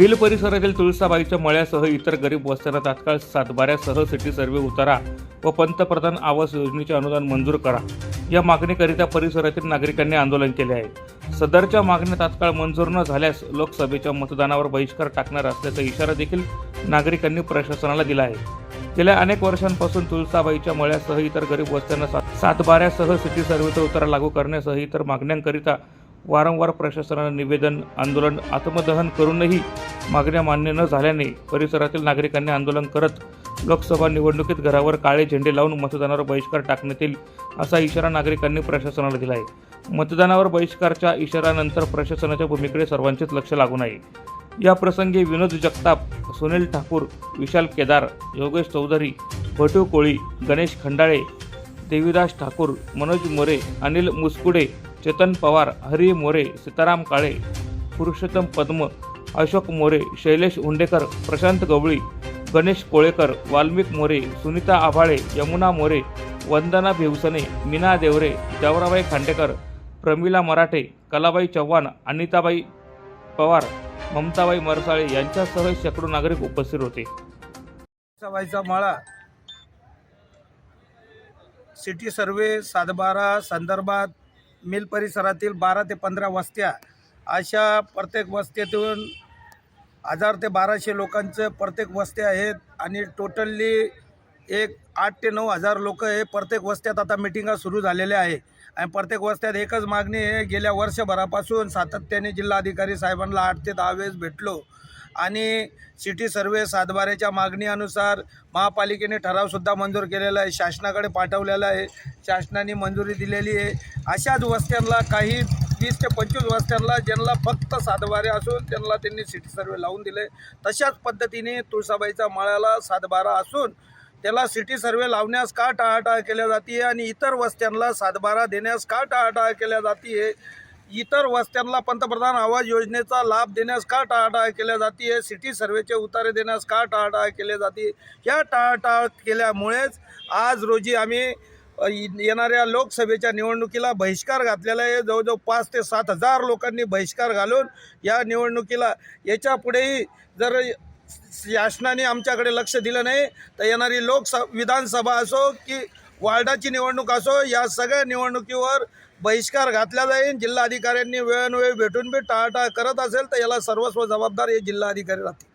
Mill परिसरातील तुळसाबाईच्या मळ्यासह इतर गरीब वस्त्यांना तात्काळ सातबाऱ्यासह सिटी सर्व्हे उतारा व पंतप्रधान आवास योजनेचे अनुदान मंजूर करा. या मागणीकरिता परिसरातील नागरिकांनी आंदोलन केले आहे. सदरच्या मागण्या तात्काळ मंजूर न झाल्यास लोकसभेच्या मतदानावर बहिष्कार टाकणार असल्याचा इशारा देखील नागरिकांनी प्रशासनाला दिला आहे. गेल्या अनेक वर्षांपासून तुळसाबाईच्या मळ्यासह इतर गरीब वस्त्यांना सात सातबाऱ्यासह सिटी सर्व्हेचा उतारा लागू करण्यासह इतर मागण्यांकरिता वारंवार प्रशासनानं निवेदन आंदोलन आत्मदहन करूनही मागण्या मान्य न झाल्याने परिसरातील नागरिकांनी आंदोलन करत लोकसभा निवडणुकीत घरावर काळे झेंडे लावून मतदानावर बहिष्कार टाकण्यात येईल असा इशारा नागरिकांनी प्रशासनाला दिला आहे मतदानावर बहिष्कारच्या इशारानंतर प्रशासनाच्या भूमिकेकडे सर्वांचेच लक्ष लागून आहे. या प्रसंगी विनोद जगताप सुनील ठाकूर विशाल केदार योगेश चौधरी भटू कोळी गणेश खंडाळे देवीदास ठाकूर मनोज मोरे अनिल मुसकुडे चेतन पवार हरी मोरे सीताराम काळे पुरुषोत्तम पद्म अशोक मोरे शैलेश हुंडेकर प्रशांत गवळी गणेश कोळेकर वाल्मिक मोरे सुनीता आभाळे यमुना मोरे वंदना भिवसने मीना देवरे जावराबाई खांडेकर प्रमिला मराठे कलाबाई चव्हाण अनिताबाई पवार ममताबाई मरसाळे यांच्यासह शेकडो नागरिक उपस्थित होते. सवाईचा माळा. सिटी सर्वे सातबारा संदर्भात मिल परिसरातील बारा ते पंधरा वस्त्या अशा प्रत्येक वस्त्यातून हजार ते बाराशे लोकांचं प्रत्येक वस्त्या आहेत आणि टोटली एक आठ ते नऊ हजार लोक हे प्रत्येक वस्त्यात आता मिटिंगा सुरू झालेल्या आहे. आणि प्रत्येक वस्त्यात एकच मागणी आहे गेल्या वर्षभरापासून सातत्याने जिल्हाधिकारी साहेबांना आठ ते दहा वेळेस भेटलो. आणि सिटी सर्वे सातबाऱ्याच्या मागणीनुसार महापालिकेने ठरावसुद्धा मंजूर केलेला आहे. शासनाकडे पाठवलेला आहे. शासनाने मंजुरी दिलेली आहे. अशाच वस्त्यांना काही वीस ते पंचवीस वस्त्यांना ज्यांना फक्त सातबारे असून त्यांना त्यांनी सिटी सर्वे लावून दिले. तशाच पद्धतीने तुळसाबाईचा मळ्याला सातबारा असून त्याला सिटी सर्वे लावण्यास का टाळाटाळ केल्या जाते आणि इतर वस्त्यांना सातबारा देण्यास का टाळाटाळ केल्या जाते इतर वस्त्यांना पंतप्रधान आवास योजनेचा लाभ देण्यास का टाळाटाळ केल्या जाते सिटी सर्वेचे उतारे देण्यास का टाळाटाळ केल्या जाते? या टाळाटाळ केल्यामुळेच आज रोजी आम्ही येणाऱ्या लोकसभेच्या निवडणुकीला बहिष्कार घातलेला आहे. जवळजवळ पाच ते सात हजार लोकांनी बहिष्कार घालून या निवडणुकीला याच्या पुढेही जर शासनाने आमच्याकडे लक्ष दिलं नाही तर येणारी लोकस विधानसभा असो की वार्डाची निवडणूक असो या सगळ्या निवडणुकीवर बहिष्कार घातला जाईल. जिल्हाधिकाऱ्यांनी वेळोवेळी भेटून बी टाळाटाळ करत असेल तर याला सर्वस्व जबाबदार हे जिल्हाधिकारी राहतील.